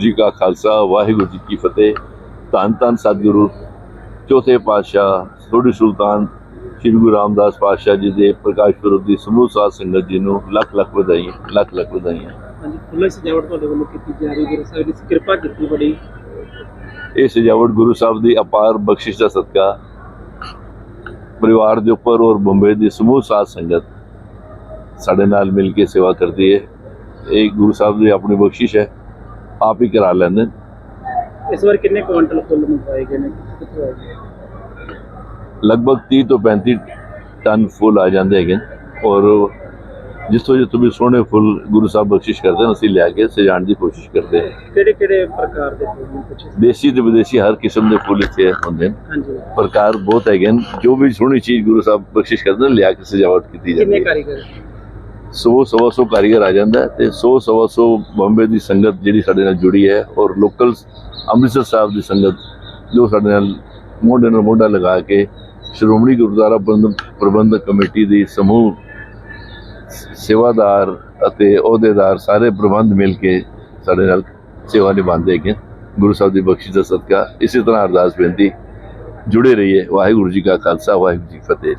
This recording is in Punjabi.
ਜੀ ਕਾ ਖਾਲਸਾ ਵਾਹਿਗੁਰੂ ਜੀ ਕੀ ਫਤਿਹ। ਧੰਨ ਧੰਨ ਸਤਿਗੁਰੂ ਚੌਥੇ ਪਾਤਸ਼ਾਹ ਸੋਢੀ ਸੁਲਤਾਨ ਸ੍ਰੀ ਗੁਰੂ ਰਾਮਦਾਸ ਪਾਤਸ਼ਾਹ ਜੀ ਦੇ ਪ੍ਰਕਾਸ਼ ਪੁਰਬ ਦੀ ਸਮੂਹ ਸਾਧ ਸੰਗਤ ਜੀ ਨੂੰ ਲੱਖ ਲੱਖ ਵਧਾਈਆਂ ਲੱਖ ਲੱਖ ਵਧਾਈਆਂ। ਹਾਂਜੀ ਸਜਾਵਟ ਤੁਹਾਡੇ ਵੱਲੋਂ ਕੀਤੀ ਜਾ ਰਹੀ ਹੈ। ਗੁਰੂ ਸਾਹਿਬ ਦੀ ਕਿਰਪਾ ਕੀਤੀ ਬੜੀ। ਇਹ ਸਜਾਵਟ ਗੁਰੂ ਸਾਹਿਬ ਦੀ ਅਪਾਰ ਬਖਸ਼ਿਸ਼ ਦਾ ਸਦਕਾ ਪਰਿਵਾਰ ਦੇ ਉੱਪਰ ਔਰ ਬੰਬੇ ਦੀ ਸਮੂਹ ਸਾਧ ਸੰਗਤ ਸਾਡੇ ਨਾਲ ਮਿਲ ਕੇ ਸੇਵਾ ਕਰਦੀ ਹੈ। ਇਹ ਗੁਰੂ ਸਾਹਿਬ ਦੀ ਆਪਣੀ ਬਖਸ਼ਿਸ਼ ਹੈ। ਆਪ ਹੀ ਕਰਾ ਲੈਂਦੇ ਨੇ। ਇਸ ਵਾਰ ਕਿੰਨੇ ਕੁਆਂਟਲ ਫੁੱਲ ਮੰਗਵਾਏ ਗਏ ਨੇ? ਲਗਭਗ 30 ਤੋਂ 35 ਟਨ ਫੁੱਲ ਆ ਜਾਂਦੇ ਹੈਗੇ ਔਰ ਜਿੱਥੋਂ ਜਿੱਥੋਂ ਵੀ ਸੋਹਣੇ ਫੁੱਲ ਗੁਰੂ ਸਾਹਿਬ ਬਖਸ਼ਿਸ਼ ਕਰਦੇ ਨੇ ਅਸੀਂ ਲਿਆ ਕੇ ਸਜਾਉਣ ਦੀ ਕੋਸ਼ਿਸ਼ ਕਰਦੇ ਹਾਂ। ਕਿਹੜੇ ਕਿਹੜੇ ਪ੍ਰਕਾਰ ਦੇ ਫੁੱਲ ਕੁਛ? ਦੇਸੀ ਤੇ ਵਿਦੇਸ਼ੀ ਹਰ ਕਿਸਮ ਦੇ ਫੁੱਲ ਇੱਥੇ ਹੁੰਦੇ ਨੇ। ਹਾਂਜੀ। ਪ੍ਰਕਾਰ ਬਹੁਤ ਹੈਗੇ ਨੇ। ਜੋ ਵੀ ਸੋਹਣੀ ਚੀਜ਼ ਗੁਰੂ ਸਾਹਿਬ ਬਖਸ਼ਿਸ਼ ਕਰਦੇ ਨੇ ਲਿਆ ਕੇ ਸਜਾਵਟ ਕੀਤੀ ਜਾਂਦੀ ਕਿੰਨੇ ਹੈ ਕਾਰੀਗਰ? ਸੌ ਸਵਾ ਸੌ ਕਾਰੀਗਰ ਆ ਜਾਂਦਾ ਹੈ ਤੇ 100 ਸਵਾ ਸੌ ਬੰਬੇ ਦੀ ਸੰਗਤ ਜਿਹੜੀ ਸਾਡੇ ਨਾਲ ਜੁੜੀ ਹੈ ਔਰ ਲੋਕਲ ਅੰਮ੍ਰਿਤਸਰ ਸਾਹਿਬ ਦੀ ਸੰਗਤ ਜੋ ਸਾਡੇ ਨਾਲ ਮੋਢੇ ਨਾਲ ਮੋਢਾ ਲਗਾ ਕੇ ਸ਼੍ਰੋਮਣੀ ਗੁਰਦੁਆਰਾ ਪ੍ਰਬੰਧਕ ਕਮੇਟੀ ਦੀ ਸਮੂਹ ਸੇਵਾਦਾਰ ਅਤੇ ਅਹੁਦੇਦਾਰ ਸਾਰੇ ਪ੍ਰਬੰਧ ਮਿਲ ਕੇ ਸਾਡੇ ਨਾਲ ਸੇਵਾ ਨਿਭਾਉਂਦੇ ਹੈਗੇ ਗੁਰੂ ਸਾਹਿਬ ਦੀ ਬਖਸ਼ਿਸ਼ ਦਾ ਸਦਕਾ। ਇਸੇ ਤਰ੍ਹਾਂ ਅਰਦਾਸ ਬੇਨਤੀ ਜੁੜੇ ਰਹੀਏ। ਵਾਹਿਗੁਰੂ ਜੀ ਕਾ ਖਾਲਸਾ, ਵਾਹਿਗੁਰੂ ਜੀ ਕੀ ਫਤਿਹ।